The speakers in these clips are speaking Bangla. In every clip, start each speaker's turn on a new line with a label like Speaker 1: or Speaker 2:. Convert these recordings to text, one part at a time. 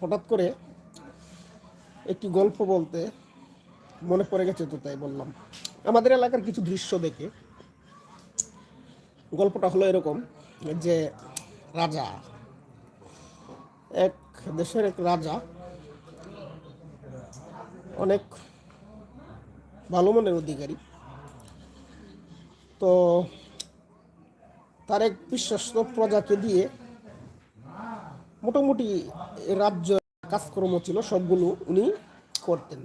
Speaker 1: হঠাৎ করে একটি গল্প বলতে মনে পড়ে গেছে তো তাই বললাম। আমাদের এলাকার কিছু দৃশ্য দেখে। গল্পটা হলো এরকম যে রাজা, এক দেশের এক রাজা অনেক ভালো মনের অধিকারী। তো তার এক বিশ্বস্ত প্রজাকে দিয়ে মোটামুটি রাজ্য কাজকর্ম ছিল, সবগুলো উনি করতেন।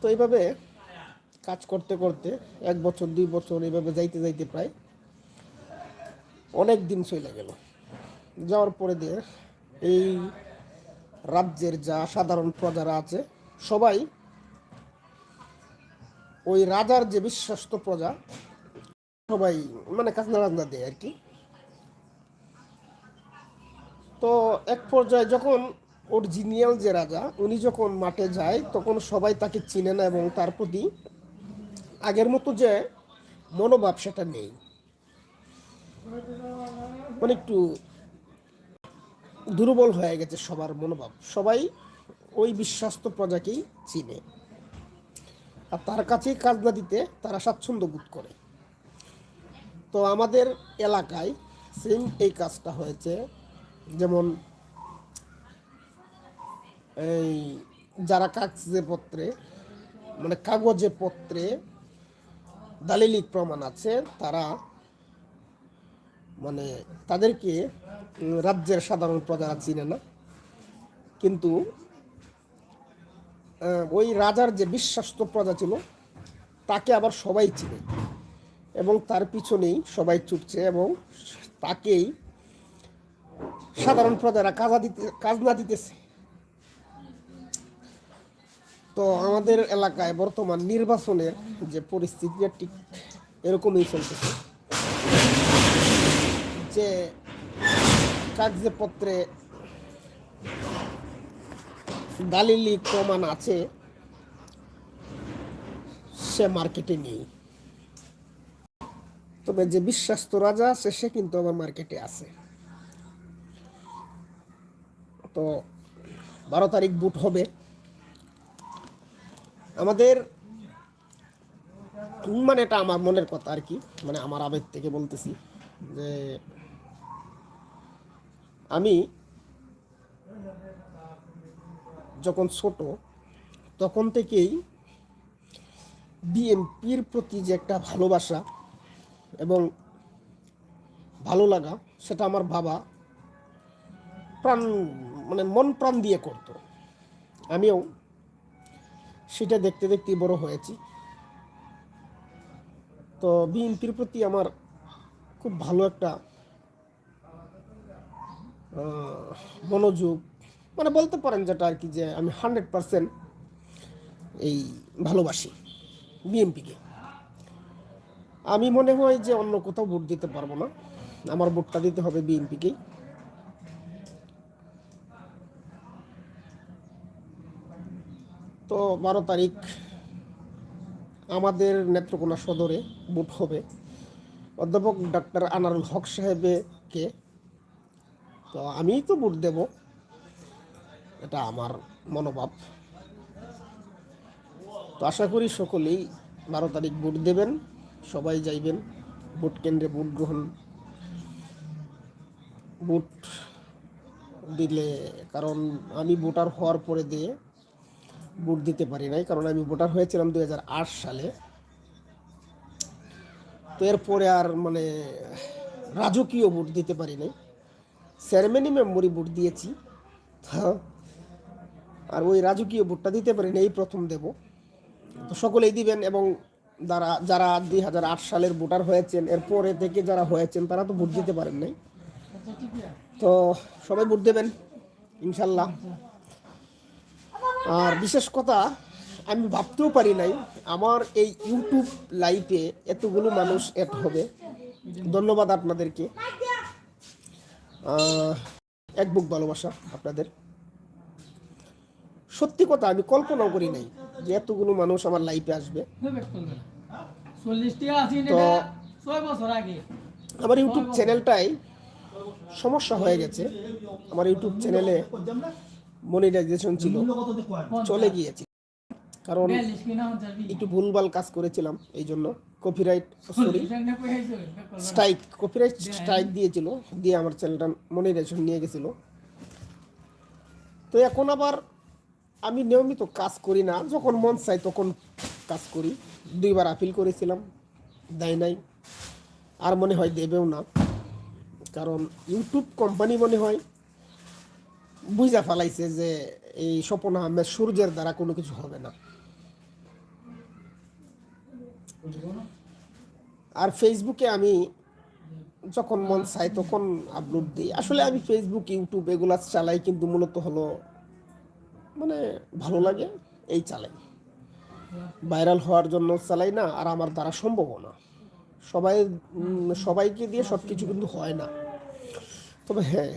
Speaker 1: তো এইভাবে কাজ করতে করতে এক বছর, দুই বছর এইভাবে যাইতে যাইতে প্রায় অনেক দিন চলে গেল। যাওয়ার পরে দিয়ে এই রাজ্যের যা সাধারণ প্রজারা আছে, সবাই ওই রাজার যে বিশ্বস্ত প্রজা, সবাই মানে কাজনা রাজনা দেয় আর কি তো এক পর্যায়ে যখন ওর অরিজিনিয়াল যে রাজা, উনি যখন মাঠে যায়, তখন সবাই তাকে চিনে না এবং তার প্রতি আগের মতো যে মনোভাব সেটা নেই। মানে একটু দুর্বল হয়ে গেছে সবার মনোভাব। সবাই ওই বিশ্বাস্ত প্রজাকেই চিনে। আর তার কাছেই কাজ না দিতে তারা স্বাচ্ছন্দ্য বোধ করে। তো আমাদের এলাকায় সেম এই কাজটা হয়েছে। যেমন এই যারা কাগজে পত্রে মানে কাগজে পত্রে দালিলিক প্রমাণ আছে, তারা মানে তাদেরকে রাজ্যের সাধারণ প্রজারা চিনে না। কিন্তু ওই রাজার যে বিশ্বাস্ত প্রজা ছিল, তাকে আবার সবাই চিনে এবং তার পিছনেই সবাই ছুটছে এবং তাকেই সাধারণ প্রজারা কাজা দিতে, কাজ না দিতেছে। তো আমাদের এলাকায় বর্তমান নির্বাচনের যে পরিস্থিতি ঠিক এরকমই চলতেছে। যে কাগজে পত্রে দালিলি প্রমাণ আছে, সে মার্কেটে নেই। তবে যে বিশ্বাস্ত রাজা আছে, সে কিন্তু আমার মার্কেটে আছে। তো বারো তারিখ বুট হবে। আমাদের মানে এটা আমার মনের কথা আর কি মানে আমার আবেগ থেকে বলতেছি যে আমি যখন ছোট, তখন থেকেই বিএনপির প্রতি যে একটা ভালোবাসা এবং ভালো লাগা, সেটা আমার বাবা প্রাণ মানে মন প্রাণ দিয়ে করতো। আমিও সেটা দেখতে দেখতে বড় হয়েছি। তো বিএনপির প্রতি আমার খুব ভালো একটা মনোযোগ মানে বলতে পারেন যেটা আর কি যে আমি হান্ড্রেড পারসেন্ট এই ভালোবাসি বিএনপিকে। আমি মনে হয় যে অন্য কোথাও ভোট দিতে পারব না। আমার ভোটটা দিতে হবে বিএনপিকেই। তো বারো তারিখ আমাদের নেত্রকোনা সদরে বুট হবে। অধ্যাপক ডাক্তার আনারুল হক সাহেবকে তো আমিই তো বুট দেব। এটা আমার মনোভাব। তো আশা করি সকলেই বারো তারিখ ভোট দেবেন, সবাই যাইবেন, ভোট কেন্দ্রে ভোট গ্রহণ। ভোট দিলে, কারণ আমি ভোটার হওয়ার পরে দিয়ে ভোট দিতে পারি নাই, কারণ আমি ভোটার হয়েছিলাম দুই হাজার আট সালে। তো এরপরে আর মানে রাজকীয় ভোট দিতে পারি নাই। সেরেমনি মেম্বরি ভোট দিয়েছি। তো আর ওই রাজকীয় ভোটটা দিতে পারি না এই প্রথম দেব। তো সকলেই দিবেন এবং যারা যারা দুই হাজার আট সালের ভোটার হয়েছেন, এরপরে থেকে যারা হয়েছেন, তারা তো ভোট দিতে পারেন নাই। তো সবাই ভোট দেবেন, ইনশাল্লাহ। আর বিশেষ কথা, আমি ভাবতেও পারি নাই আমার এই ইউটিউব লাইভে এতগুলো মানুষ এড হবে। ধন্যবাদ আপনাদেরকে। এক বুক ভালোবাসা আপনাদের। সত্যি কথা, আমি কল্পনাও করি নাই যে এতগুলো মানুষ আমার লাইফে আসবে। তো আমার ইউটিউব চ্যানেলটাই সমস্যা হয়ে গেছে। আমার ইউটিউব চ্যানেলে মনিটাইজেশন ছিল। চলে গিয়েছে। কারণ একটু ভুলভাল কাজ করেছিলাম এই জন্য copyright sorry strike copyright strike দিয়েছিল দিয়ে আমার চ্যানেলটা মনিটাইজেশন নিয়ে গেছিল। তো এখন আবার আমি নিয়মিত কাজ করি না যখন মন চাই তখন কাজ করি। দুইবার আপিল করেছিলাম দেয় নাই। আর মনে হয় দেবেও না কারণ ইউটিউব কোম্পানি মনে হয় বুঝা ফেলাইছে যে এই স্বপন আহমেদ সূর্যের দ্বারা কোনো কিছু হবে না। আর ফেসবুকে আমি যখন মন চাই তখন আপলোড দিই। আসলে আমি ফেসবুক ইউটিউব এগুলা চালাই কিন্তু মূলত হলো মানে ভালো লাগে, এই চালাই। ভাইরাল হওয়ার জন্য চালাই না, আর আমার দ্বারা সম্ভবও না। সবাই সবাইকে দিয়ে সব কিছু কিন্তু হয় না। তবে হ্যাঁ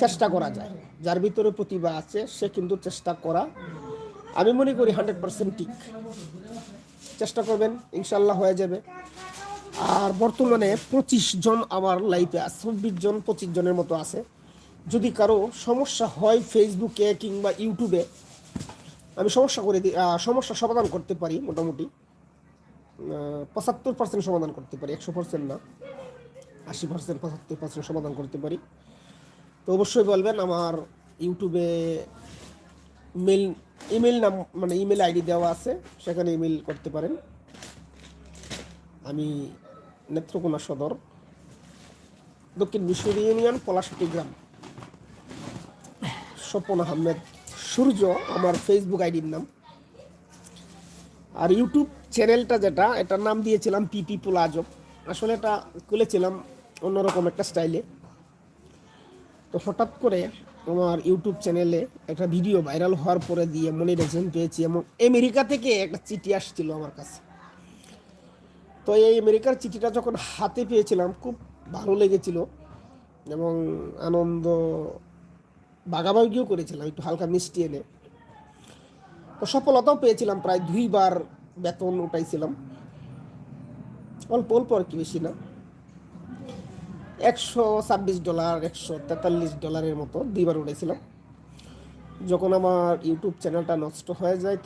Speaker 1: চেষ্টা করা যায়। যার ভিতরে প্রতিভা আছে, সে কিন্তু চেষ্টা করা, আমি মনে করি হান্ড্রেড পার্সেন্ট ঠিক। চেষ্টা করবেন ইনশাল্লাহ হয়ে যাবে। আর বর্তমানে পঁচিশ জন আমার লাইফে আছে, চব্বিশ জন, পঁচিশ জনের মতো আছে। যদি কারও সমস্যা হয় ফেসবুকে কিংবা ইউটিউবে আমি সমস্যা করে দিই সমস্যা সমাধান করতে পারি মোটামুটি। পঁচাত্তর পার্সেন্ট সমাধান করতে পারি, একশো পার্সেন্ট না, আশি পার্সেন্ট, পঁচাত্তর পার্সেন্ট সমাধান করতে পারি। তো অবশ্যই বলবেন আমার ইউটিউবে মেল ইমেল নাম মানে ইমেল আইডি দেওয়া আছে, সেখানে ইমেল করতে পারেন। আমি নেত্রকোনা সদর, দক্ষিণ মিশর ইউনিয়ন, পলাশটি গ্রাম। স্বপন আহমেদ সূর্য, আমার ফেসবুক আইডির নাম। আর ইউটিউব চ্যানেলটা যেটা, এটার নাম দিয়েছিলাম পিপি পুল আজব আসলে এটা খুলেছিলাম অন্যরকম একটা স্টাইলে। তো হঠাৎ করে আমার ইউটিউব চ্যানেলে একটা ভিডিও ভাইরাল হওয়ার পরে দিয়ে মনে মনিটাইজেশন পেয়েছি এবং আমেরিকা থেকে একটা চিঠি আসছিল আমার কাছে। তো এই আমেরিকার চিঠিটা যখন হাতে পেয়েছিলাম, খুব ভালো লেগেছিল এবং আনন্দ বাগাবাগিও করেছিলাম, একটু হালকা মিষ্টি এনে। তো সফলতাও পেয়েছিলাম, প্রায় দুইবার বেতন উঠাইছিলাম। অল্প অল্প আর কি, বেশি না। একশো ছাব্বিশ ডলার, একশো তেতাল্লিশ ডলারের মতো দুইবার উঠেছিলাম যখন আমার ইউটিউব চ্যানেলটা নষ্ট হয়ে যায়